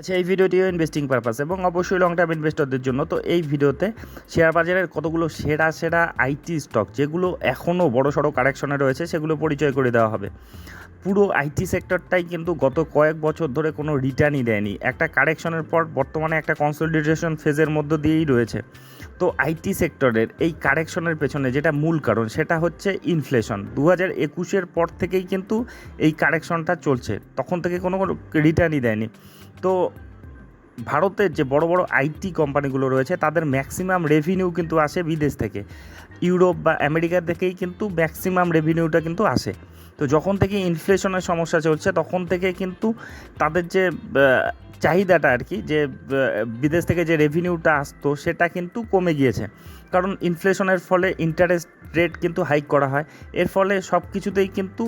আচ্ছা এই ভিডিওটিও investing purpose এবং অবশ্যই লং টার্ম ইনভেস্টরদের জন্য। তো এই ভিডিওতে শেয়ার বাজারের কতগুলো সেরা সেরা আইটি স্টক যেগুলো এখনও বড় সড়ো কারেকশনে রয়েছে, সেগুলো পরিচয় করে দেওয়া হবে। পুরো আইটি সেক্টরটাই কিন্তু গত কয়েক বছর ধরে কোনো রিটার্নই দেয়নি। একটা কারেকশনের পর বর্তমানে একটা কনসলিডেশন ফেজের মধ্য দিয়েই রয়েছে। তো আইটি সেক্টরের এই কারেকশনের পেছনে যেটা মূল কারণ, সেটা হচ্ছে ইনফ্লেশন দু হাজার একুশের পর থেকেই কিন্তু এই কারেকশনটা চলছে। তখন থেকে কোনো রিটার্নই দেয়নি। তো ভারতের যে বড় বড় আইটি কোম্পানিগুলো রয়েছে, তাদের ম্যাক্সিমাম রেভিনিউ কিন্তু আসে বিদেশ থেকে। ইউরোপ বা আমেরিকা থেকেই কিন্তু ম্যাক্সিমাম রেভিনিউটা কিন্তু আসে। তো যখন থেকে ইনফ্লেশনের সমস্যা চলছে, তখন থেকে কিন্তু তাদের যে চাহিদাটা আর কি, যে বিদেশ থেকে যে রেভিনিউটা আসতো, সেটা কিন্তু কমে গিয়েছে। কারণ ইনফ্লেশনের ফলে ইন্টারেস্ট রেট কিন্তু হাইক করা হয়। এর ফলে সব কিছুতেই কিন্তু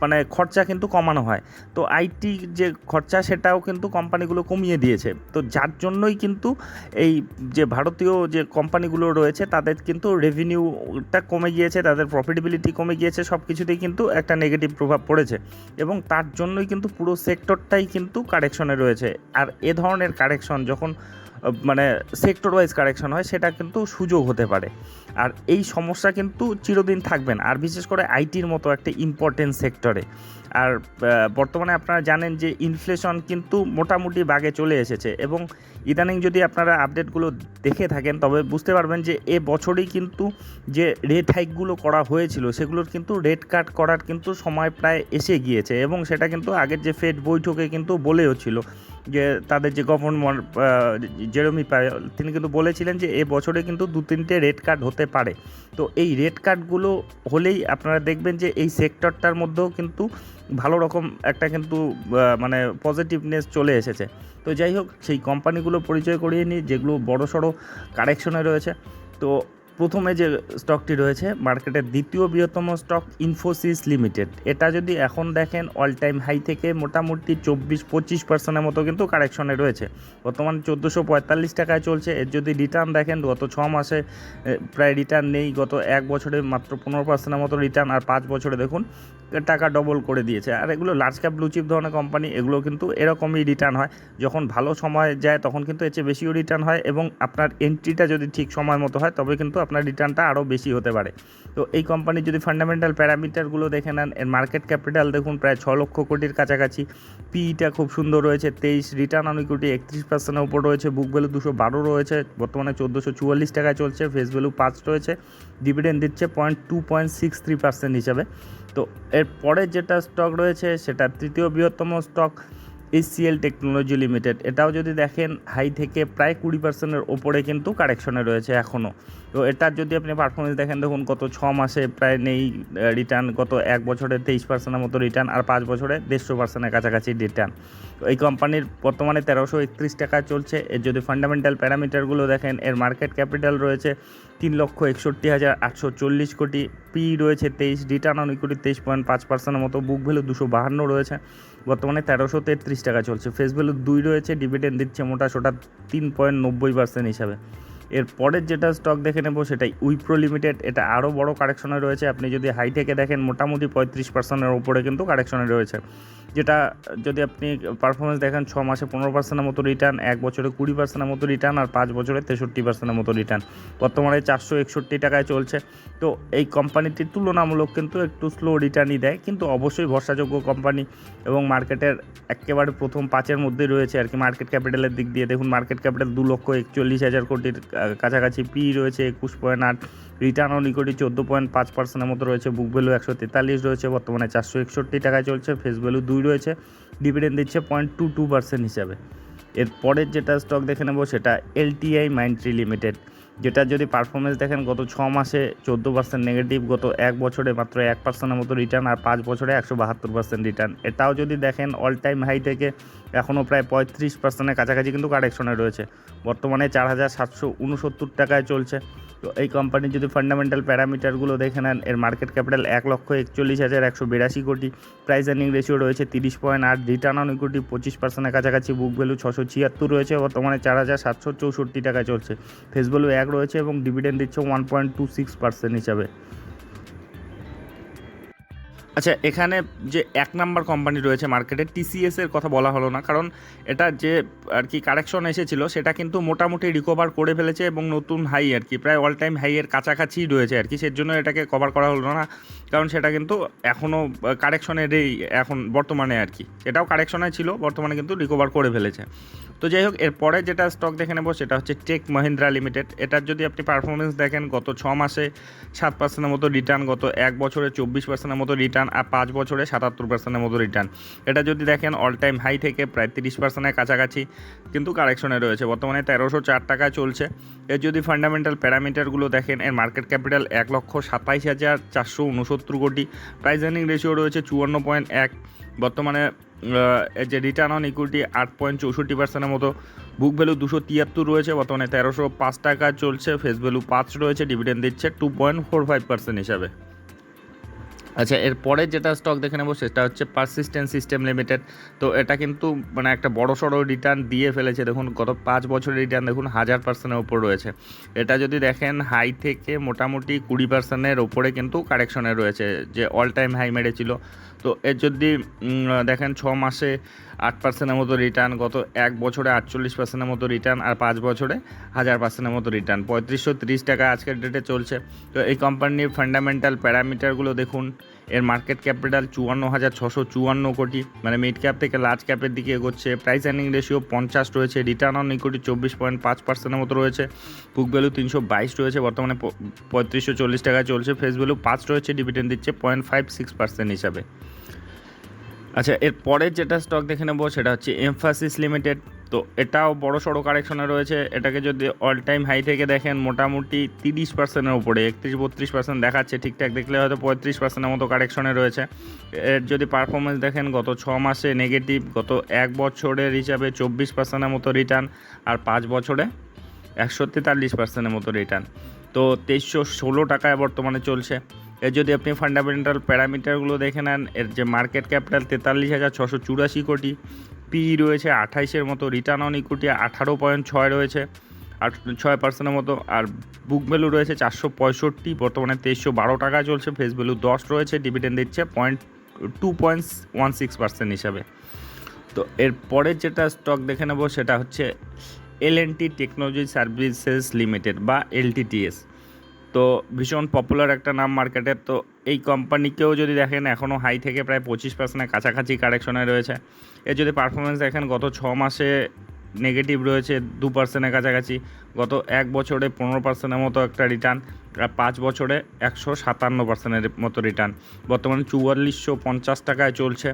মানে খরচা কিন্তু কমানো হয়। তো আইটি যে খরচা, সেটাও কিন্তু কোম্পানিগুলো কমিয়ে দিয়েছে। তো যার জন্যই কিন্তু এই যে ভারতীয় যে কোম্পানিগুলো রয়েছে, তাদের কিন্তু রেভিনিউটা কমে গিয়েছে, তাদের প্রফিটেবিলিটি কমে গিয়েছে, সব কিছুতেই কিন্তু একটা নেগেটিভ প্রভাব পড়েছে। এবং তার জন্যই কিন্তু পুরো সেক্টরটাই কিন্তু কারেকশনে রয়েছে। আর এ ধরনের কারেকশন যখন মানে সেক্টর ওয়াইজ কারেকশন হয় সেটা কিন্তু সুযোগ হতে পারে। আর এই সমস্যা কিন্তু চিরদিন থাকবেন আর বিশেষ করে আইটির মতো একটা ইম্পর্টেন্ট সেক্টরে আর বর্তমানে আপনারা জানেন যে ইনফ্লেশন কিন্তু মোটামুটি বাগে চলে এসেছে এবং ইদানিং যদি আপনারা আপডেটগুলো দেখে থাকেন, তবে বুঝতে পারবেন যে এ বছরই কিন্তু যে রেট হাইকগুলো করা হয়েছিল, সেগুলোর কিন্তু রেট কাট করার কিন্তু সময় প্রায় এসে গিয়েছে এবং সেটা কিন্তু আগের যে ফেড বৈঠকে কিন্তু বলেও ছিল যে তাদের যে গভর্নর জেরমি পায়েল তিনি কিন্তু বলেছিলেন যে এ বছরে কিন্তু দু তিনটে রেট কাট হতে পারে। তো এই রেড কার্ডগুলো হলেই আপনারা দেখবেন যে এই সেক্টরটার মধ্যেও কিন্তু ভালো রকম একটা কিন্তু মানে পজিটিভনেস চলে এসেছে। তো যাই হোক, সেই কোম্পানিগুলো পরিচয় করিয়ে নিই, যেগুলো বড় সড়ো কারেকশনে রয়েছে। তো প্রথমে যে স্টকটি রয়েছে মার্কেটের দ্বিতীয় বৃহত্তম স্টক ইনফোসিস লিমিটেড এটা যদি এখন দেখেন অল টাইম হাই থেকে মোটামুটি চব্বিশ, পঁচিশ পার্সেন্টের মতো কিন্তু কারেকশনে রয়েছে। বর্তমান চোদ্দোশো পঁয়তাল্লিশ টাকায় চলছে। এর যদি রিটার্ন দেখেন, গত ছ মাসে প্রায় রিটার্ন নেই। গত এক বছরে মাত্র পনেরো পার্সেন্টের মতো রিটার্ন আর পাঁচ বছরে দেখুন, টাকা ডবল করে দিয়েছে। আর এগুলো লার্জ ক্যাপ ব্লুচিপ ধরনের কোম্পানি এগুলো কিন্তু এরকমই রিটার্ন হয়। যখন ভালো সময় যায়, তখন কিন্তু এর চেয়ে বেশিও রিটার্ন হয় এবং আপনার এন্ট্রিটা যদি ঠিক সময় মতো হয়, তবে কিন্তু আপনার রিটার্নটা আরও বেশি হতে পারে। তো এই কোম্পানির যদি ফান্ডামেন্টাল প্যারামিটারগুলো দেখে নেন, এর মার্কেট ক্যাপিটাল দেখুন, প্রায় ছ লক্ষ কোটির কাছাকাছি। পিইটা খুব সুন্দর রয়েছে, তেইশ রিটার্ন অন ইকুইটি একত্রিশ পার্সেন্টের উপর রয়েছে বুক ভ্যালু দুশো বারো রয়েছে, বর্তমানে চোদ্দোশো চুয়াল্লিশ টাকায় চলছে ফেস ভ্যালু পাঁচ রয়েছে ডিভিডেন্ড দিচ্ছে point two point six three percent হিসাবে। তো এর পরের যেটা স্টক রয়েছে, সেটা তৃতীয় বৃহত্তম স্টক এসিএল টেকনোলজি লিমিটেড। এটাও যদি দেখেন, হাই থেকে প্রায় কুড়ি পার্সেন্টের ওপরে কিন্তু কারেকশনে রয়েছে এখনও তো এটার যদি আপনি পারফরমেন্স দেখেন, দেখুন গত ছ মাসে প্রায় নেই রিটার্ন গত এক বছরে তেইশ পার্সেন্টের মতো রিটার্ন আর পাঁচ বছরে দেড়শো পার্সেন্টের কাছাকাছি রিটার্ন এই কোম্পানির বর্তমানে তেরোশো একত্রিশ টাকা চলছে। এর যদি ফান্ডামেন্টাল প্যারামিটারগুলো দেখেন, এর মার্কেট ক্যাপিটাল রয়েছে তিন লক্ষ একষট্টি হাজার আটশো চল্লিশ কোটি। পি রয়েছে তেইশ রিটার্ন অন ইকুইটি তেইশ পয়েন্ট পাঁচ পার্সেন্টের মতো। বুক ভ্যালু দুশো বাহান্ন রয়েছে। বর্তমানে তেরোশো তেত্রিশ টাকা চলছে। ফেস ভ্যালু দুই রয়েছে ডিভিডেন্ড দিচ্ছে মোটা সোটা তিন পয়েন্ট নব্বই পার্সেন্ট হিসাবে। এর পরের যেটা স্টক দেখে নেব সেটাই উইপ্রো লিমিটেড এটা আরও বড় কারেকশনে রয়েছে। আপনি যদি হাই থেকে দেখেন, মোটামুটি পঁয়ত্রিশ পার্সেন্টের ওপরে কিন্তু কারেকশনে রয়েছে। যেটা যদি আপনি পারফরমেন্স দেখেন, ছ মাসে পনেরো পার্সেন্টের মতো রিটার্ন এক বছরে কুড়ি পার্সেন্টের মতো রিটার্ন আর পাঁচ বছরে তেষট্টি পার্সেন্টের মতো রিটার্ন বর্তমানে চারশো একষট্টি টাকায় চলছে। তো এই কোম্পানিটির তুলনামূলক কিন্তু একটু স্লো রিটার্নই দেয়। কিন্তু অবশ্যই ভরসাযোগ্য কোম্পানি এবং মার্কেটের একেবারে প্রথম পাঁচের মধ্যেই রয়েছে আর কি। মার্কেট ক্যাপিটালের দিক দিয়ে দেখুন মার্কেট ক্যাপিটাল দু লক্ষ একচল্লিশ হাজার কোটির কাছাকাছি পি রয়েছে একুশ পয়েন্ট আট রিটার্ন অন ইকুইটি চোদ্দ পয়েন্ট পাঁচ পার্সেন্টের মতো রয়েছে বুক ভ্যালু একশো তেতাল্লিশ রয়েছে, বর্তমানে চারশো একষট্টি টাকায় চলছে ফেস ভ্যালু দুই রয়েছে ডিভিডেন্ড দিচ্ছে পয়েন্ট টু টু পার্সেন্ট হিসাবে। এরপরের যেটা স্টক দেখে নেব সেটা এলটিআই মাইন্ট্রি লিমিটেড যেটা যদি পারফরমেন্স দেখেন, গত ছ মাসে চোদ্দ পার্সেন্ট নেগেটিভ গত এক বছরে মাত্র এক পার্সেন্টের মতো রিটার্ন আর পাঁচ বছরে একশো বাহাত্তর পার্সেন্ট রিটার্ন এটাও যদি দেখেন অল টাইম হাই থেকে এখনও প্রায় পঁয়ত্রিশ পার্সেন্টের কাছাকাছি কিন্তু কারেকশনে রয়েছে। বর্তমানে চার হাজার সাতশো উনসত্তর টাকায় চলছে। তো এই কোম্পানির যদি ফান্ডামেন্টাল প্যারামিটারগুলো দেখে নেন, এর মার্কেট ক্যাপিটাল এক লক্ষ একচল্লিশ হাজার একশো বিরাশি কোটি। প্রাইস আর্নিং রেশিও রয়েছে তিরিশ পয়েন্ট আট রিটার্ন অন ইকুইটি পঁচিশ পার্সেন্টের কাছাকাছি বুক ভ্যালু ছশো ছিয়াত্তর রয়েছে, বর্তমানে চার হাজার সাতশো চৌষট্টি টাকা চলছে। ফেস ভ্যালু এক রয়েছে এবং ডিভিডেন্ড দিচ্ছে one point two six percent হিসাবে। আচ্ছা এখানে যে এক নাম্বার কোম্পানি রয়েছে মার্কেটে টিসিএস এর কথা বলা হলো না, কারণ এটা যে আর কি কারেকশন এসেছিল, সেটা কিন্তু মোটামুটি রিকভার করে ফেলেছে এবং নতুন হাই আর কি, প্রায় অল টাইম হাইয়ের কাছাকাছি রয়েছে আর কি সের জন্য এটাকে কভার করা হলো না, কারণ সেটা কিন্তু এখনও কারেকশনেরই এখন বর্তমানে আর কি, এটাও কারেকশনে ছিল, বর্তমানে কিন্তু রিকভার করে ফেলেছে। তো যাই হোক, এরপরে যেটা স্টক দেখে নেব, সেটা হচ্ছে টেক মহিন্দ্রা লিমিটেড এটার যদি আপনি পারফরমেন্স দেখেন, গত ছ মাসে সাত পার্সেন্টের মতো রিটার্ন গত এক বছরে চব্বিশ পার্সেন্টের মতো রিটার্ন আর পাঁচ বছরে সাতাত্তর পার্সেন্টের মতো রিটার্ন এটা যদি দেখেন অল টাইম হাই থেকে প্রায় তিরিশ পার্সেন্টের কাছাকাছি কিন্তু কারেকশনে রয়েছে। বর্তমানে তেরোশো চার টাকায় চলছে। এর যদি ফান্ডামেন্টাল প্যারামিটারগুলো দেখেন, এর মার্কেট ক্যাপিটাল এক লক্ষ সাতাইশ হাজার চারশো উনসত্তর কোটি। প্রাইস আর্নিং রেশিও রয়েছে চুয়ান্ন পয়েন্ট এক। বর্তমানে যে রিটার্ন অন ইকুইটি আট পয়েন্ট চৌষট্টি পার্সেন্টের মতো। বুক ভ্যালু দুশো তিয়াত্তর রয়েছে। বর্তমানে তেরোশো পাঁচ টাকা চলছে। ফেস ভ্যালু পাঁচ রয়েছে। ডিভিডেন্ড দিচ্ছে two point four five percent হিসাবে। আচ্ছা এরপরে যেটা স্টক দেখে নেব সেটা হচ্ছে পারসিস্টেন্ট সিস্টেম লিমিটেড তো এটা কিন্তু মানে একটা বড় সড়ো রিটার্ন দিয়ে ফেলেছে। দেখুন, গত পাঁচ বছরের রিটার্ন দেখুন হাজার পার্সেন্টের ওপর রয়েছে। এটা যদি দেখেন হাই থেকে মোটামুটি কুড়ি পার্সেন্টের ওপরে কিন্তু কারেকশনে রয়েছে, যে অল টাইম হাই মেরেছিল। তো এর যদি দেখেন, ছ মাসে আট পার্সেন্টের মতো রিটার্ন গত এক বছরে আটচল্লিশ পার্সেন্টের মতো রিটার্ন আর পাঁচ বছরে হাজার পার্সেন্টের মতো রিটার্ন পঁয়ত্রিশশো তিরিশ টাকা আজকের ডেটে চলছে। তো এই কোম্পানির ফান্ডামেন্টাল প্যারামিটারগুলো দেখুন এর মার্কেট ক্যাপিটাল চুয়ান্ন হাজার ছশো চুয়ান্ন কোটি। মানে মিড ক্যাপ থেকে লার্জ ক্যাপের দিকে এগোচ্ছে। প্রাইস আর্নিং রেশিও পঞ্চাশ রয়েছে। রিটার্ন অন ইকুইটি চব্বিশ পয়েন্ট পাঁচ পার্সেন্টের মতো রয়েছে। বুক ভ্যালু তিনশো বাইশ রয়েছে। বর্তমানে পঁয়ত্রিশশো চল্লিশ টাকায় চলছে। ফেস ভ্যালু পাঁচ রয়েছে। ডিভিডেন্ড দিচ্ছে পয়েন্ট ফাইভ সিক্স পার্সেন্ট হিসাবে। আচ্ছা এর পরের যেটা স্টক দেখে নেব, সেটা হচ্ছে এমফাসিস লিমিটেড তো এটাও বড় সড়ো কারেকশনে রয়েছে। এটাকে যদি অল টাইম হাই থেকে দেখেন, মোটামুটি তিরিশ পার্সেন্টের উপরে একত্রিশ বত্রিশ পার্সেন্ট দেখাচ্ছে, ঠিকঠাক দেখলে হয়তো পঁয়ত্রিশ পার্সেন্টের মতো কারেকশনে রয়েছে। এর যদি পারফরমেন্স দেখেন, গত ছ মাসে নেগেটিভ গত এক বছরের হিসাবে চব্বিশ পার্সেন্টের মতো রিটার্ন আর পাঁচ বছরে একশো তেতাল্লিশ পার্সেন্টের মতো রিটার্ন তো তেইশশো ষোলো টাকায় বর্তমানে চলছে। এর যদি আপনি ফান্ডামেন্টাল প্যারামিটারগুলো দেখে নেন, এর যে মার্কেট ক্যাপিটাল তেতাল্লিশ হাজার ছশো চুরাশি কোটি পি রয়েছে আঠাইশের মতো রিটার্ন অন ইকুইটি আঠারো পয়েন্ট ছয় রয়েছে আট ছয় পার্সেন্টের মতো, আর বুক ভ্যালু রয়েছে চারশো পঁয়ষট্টি, বর্তমানে তেইশশো বারো টাকা চলছে ফেস ভ্যালু দশ রয়েছে ডিভিডেন্ড দিচ্ছে point two point one six percent হিসাবে। তো এর পরের যেটা স্টক দেখে নেব, সেটা হচ্ছে L N T technology services limited বা এলটিটিএস তো ভীষণ পপুলার একটা নাম মার্কেটের তো এই কোম্পানিকেও যদি দেখেন এখনও হাই থেকে প্রায় পঁচিশ পার্সেন্টের কাছাকাছি কারেকশনে রয়েছে। এর যদি পারফরমেন্স দেখেন, গত ছ মাসে নেগেটিভ রয়েছে দু পার্সেন্টের কাছাকাছি, গত এক বছরে পনেরো পার্সেন্টের মতো একটা রিটার্ন আর পাঁচ বছরে একশো সাতান্ন পার্সেন্টের মতো রিটার্ন বর্তমানে চুয়াল্লিশশো পঞ্চাশ টাকায় চলছে।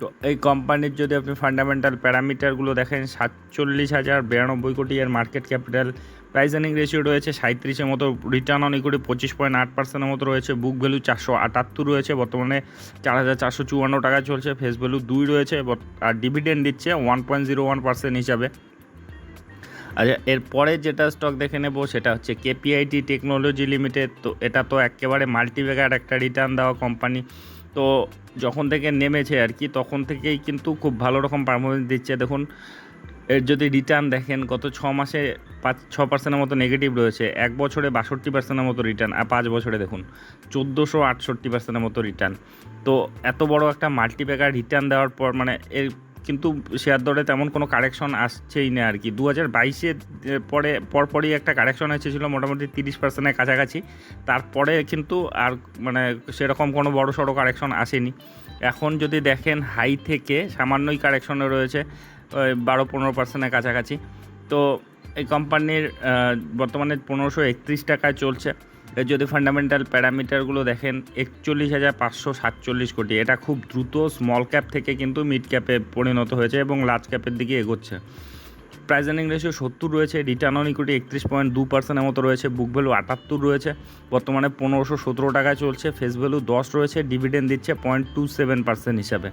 তো এই কোম্পানির যদি আপনি ফান্ডামেন্টাল প্যারামিটারগুলো দেখেন, সাতচল্লিশ হাজার বিরানব্বই কোটি এর market capital price earning ratio রয়েছে সাঁত্রিশের মতো রিটার্ন অন ইকুইটি পঁচিশ পয়েন্ট আট পার্সেন্টের মতো রয়েছে বুক ভ্যালু চারশো আটাত্তর রয়েছে, বর্তমানে চার হাজার চারশো চুয়ান্ন টাকা চলছে ফেস ভ্যালু দুই রয়েছে আর ডিভিডেন্ড দিচ্ছে one point zero one percent হিসাবে। আচ্ছা এরপরে যেটা স্টক দেখে নেব সেটা হচ্ছে কেপিআইটি টেকনোলজি লিমিটেড তো এটা তো একেবারে মাল্টিব্যাগার একটা রিটার্ন দেওয়া কোম্পানি তো যখন থেকে নেমেছে আর কি, তখন থেকেই কিন্তু খুব ভালো রকম পারফরমেন্স দিচ্ছে। দেখুন, এর যদি রিটার্ন দেখেন, গত ছ মাসে পাঁচ, ছ পার্সেন্টের মতো নেগেটিভ রয়েছে। এক বছরে বাষট্টি পার্সেন্টের মতো রিটার্ন আর পাঁচ বছরে দেখুন, চোদ্দোশো আটষট্টি পার্সেন্টের মতো রিটার্ন তো এত বড় একটা মাল্টিপ্যাকার রিটার্ন দেওয়ার পর মানে এর কিন্তু শেয়ার দরে তেমন কোনো কারেকশন আসছেই না আর কি দু হাজার বাইশে পরে, পরপরই একটা কারেকশন এসেছিল মোটামুটি তিরিশ পার্সেন্টের কাছাকাছি। তারপরে কিন্তু আর মানে সেরকম কোনো বড় সড়ো কারেকশন আসেনি। এখন যদি দেখেন হাই থেকে সামান্যই কারেকশনে রয়েছে বারো পনেরো পার্সেন্টের কাছাকাছি। তো এই কোম্পানির বর্তমানে পনেরোশো একত্রিশ টাকায় চলছে। যদি ফান্ডামেন্টাল প্যারামিটারগুলো দেখেন, একচল্লিশ হাজার পাঁচশো সাতচল্লিশ কোটি। এটা খুব দ্রুত স্মল ক্যাপ থেকে কিন্তু মিড ক্যাপে পরিণত হয়েছে এবং লার্জ ক্যাপের দিকে এগোচ্ছে। প্রাইস আর্নিং রেশিও সত্তর রয়েছে রিটার্ন অন ইকুইটি একত্রিশ পয়েন্ট দু পার্সেন্টের মতো রয়েছে বুক ভ্যালু আটাত্তর রয়েছে, বর্তমানে পনেরোশো সতেরো টাকায় চলছে ফেস ভ্যালু দশ রয়েছে ডিভিডেন্ড দিচ্ছে পয়েন্ট টু সেভেন পার্সেন্ট হিসাবে।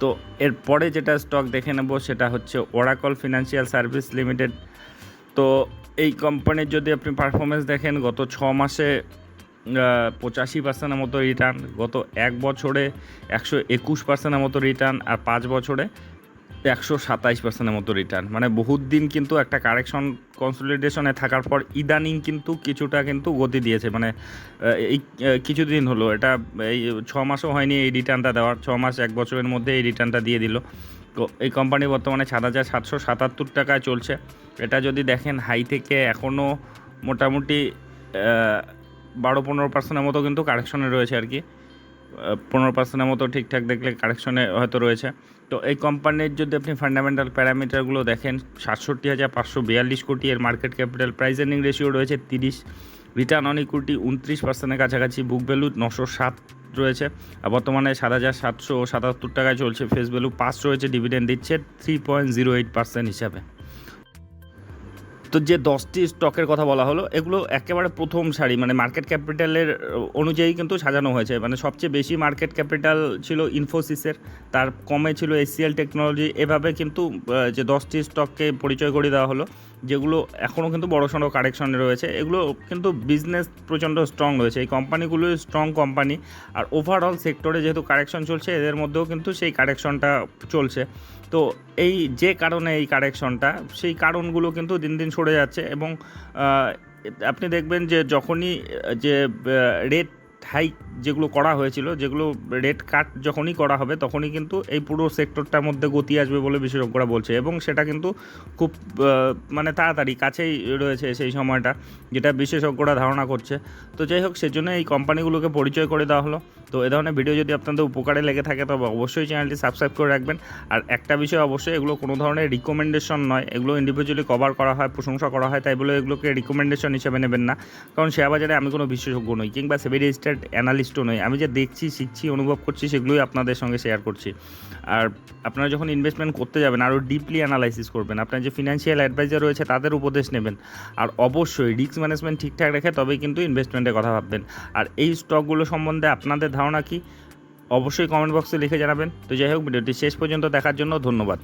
তো এরপরে যেটা স্টক দেখে নেব, সেটা হচ্ছে ওরাকল ফিনান্সিয়াল সার্ভিস লিমিটেড তো এই কোম্পানির যদি আপনি পারফরমেন্স দেখেন, গত ছ মাসে পঁচাশি পার্সেন্টের মতো রিটার্ন গত এক বছরে একশো একুশ পার্সেন্টের মতো রিটার্ন আর পাঁচ বছরে একশো সাতাইশ পার্সেন্টের মতো রিটার্ন মানে বহুত দিন কিন্তু একটা কারেকশন কনসলিডেশনে থাকার পর ইদানিং কিন্তু কিছুটা কিন্তু গতি দিয়েছে। মানে এই কিছুদিন হলো, এটা এই ছ মাসও হয়নি এই রিটার্নটা দেওয়ার, ছ মাস এক বছরের মধ্যে এই রিটার্নটা দিয়ে দিল। এই কোম্পানি বর্তমানে সাত হাজার সাতশো সাতাত্তর টাকায় চলছে। এটা যদি দেখেন হাই থেকে এখনও মোটামুটি বারো পনেরো পার্সেন্টের মতো কিন্তু কারেকশনে রয়েছে আর কি। পনেরো পার্সেন্টের মতো ঠিকঠাক দেখলে কারেকশনে হয়তো রয়েছে। তো এই কোম্পানির যদি আপনি ফান্ডামেন্টাল প্যারামিটারগুলো দেখেন, সাতষট্টি হাজার পাঁচশো বিয়াল্লিশ কোটি এর market capital price earning ratio রয়েছে তিরিশ। রিটার্ন অন ইকুইটি উনত্রিশ পার্সেন্টের কাছাকাছি, বুক ভ্যালু নশো সাত রয়েছে আর বর্তমানে সাত হাজার সাতশো সাতাত্তর টাকায় চলছে, ফেস ভ্যালু পাঁচ রয়েছে, ডিভিডেন্ড দিচ্ছে three point zero eight percent হিসাবে। তো যে দশটি স্টকের কথা বলা হলো, এগুলো একেবারে প্রথম সারি মানে মার্কেট ক্যাপিটালের অনুযায়ী কিন্তু সাজানো হয়েছে। মানে সবচেয়ে বেশি মার্কেট ক্যাপিটাল ছিল ইনফোসিসের, তার কমে ছিল এসিএল টেকনোলজি। এভাবে কিন্তু যে দশটি স্টককে পরিচয় করে দেওয়া হলো যেগুলো এখনও কিন্তু বড় সড়ো কারেকশনে রয়েছে, এগুলো কিন্তু বিজনেস প্রচণ্ড স্ট্রং রয়েছে। এই কোম্পানিগুলো স্ট্রং কোম্পানি আর ওভারঅল সেক্টরে যেহেতু কারেকশন চলছে, এদের মধ্যেও কিন্তু সেই কারেকশনটা চলছে। তো এই যে কারণে এই কারেকশনটা সেই কারণগুলো কিন্তু দিন দিন সরে যাচ্ছে এবং আপনি দেখবেন যে যখনই, যে রেট হাইক যেগুলো করা হয়েছিল, যেগুলো রেট কাট যখনই করা হবে, তখনই কিন্তু এই পুরো সেক্টরটার মধ্যে গতি আসবে বলে বিশেষজ্ঞরা বলছে। এবং সেটা কিন্তু খুব মানে তাড়াতাড়ি কাছেই রয়েছে সেই সময়টা, যেটা বিশেষজ্ঞরা ধারণা করছে। তো যাই হোক, সেজন্য এই কোম্পানিগুলোকে পরিচয় করে দেওয়া হলো। তো এ ধরনের ভিডিও যদি আপনাদের উপকারে লেগে থাকে, তবে অবশ্যই চ্যানেলটি সাবস্ক্রাইব করে রাখবেন। আর একটা বিষয় অবশ্যই, এগুলো কোনো ধরনের রিকমেন্ডেশন নয়। এগুলো ইন্ডিভিজুয়ালি কভার করা হয়, প্রশংসা করা হয়, তাই বলে এগুলোকে রিকমেন্ডেশন হিসেবে নেবেন না। কারণ শেয়ার বাজারে আমি কোনো বিশেষজ্ঞ নই, কিংবা সেভি রেজিস্টার্ড অ্যানালিস্টও নই, আমি যে দেখছি, শিখছি, অনুভব করছি, সেগুলোই আপনাদের সঙ্গে শেয়ার করছি। আর আপনারা যখন ইনভেস্টমেন্ট করতে যাবেন, আরও ডিপলি অ্যানালাইসিস করবেন, আপনার যে ফিনান্সিয়াল অ্যাডভাইজার রয়েছে, তাদের উপদেশ নেবেন। আর অবশ্যই রিস্ক ম্যানেজমেন্ট ঠিকঠাক রেখে তবেই কিন্তু ইনভেস্টমেন্টের কথা ভাববেন। আর এই স্টকগুলো সম্বন্ধে আপনাদের ধারণা কি? অবশ্যই কমেন্ট বক্সে লিখে জানাবেন। তো যাই হোক, ভিডিওটি শেষ পর্যন্ত দেখার জন্য ধন্যবাদ।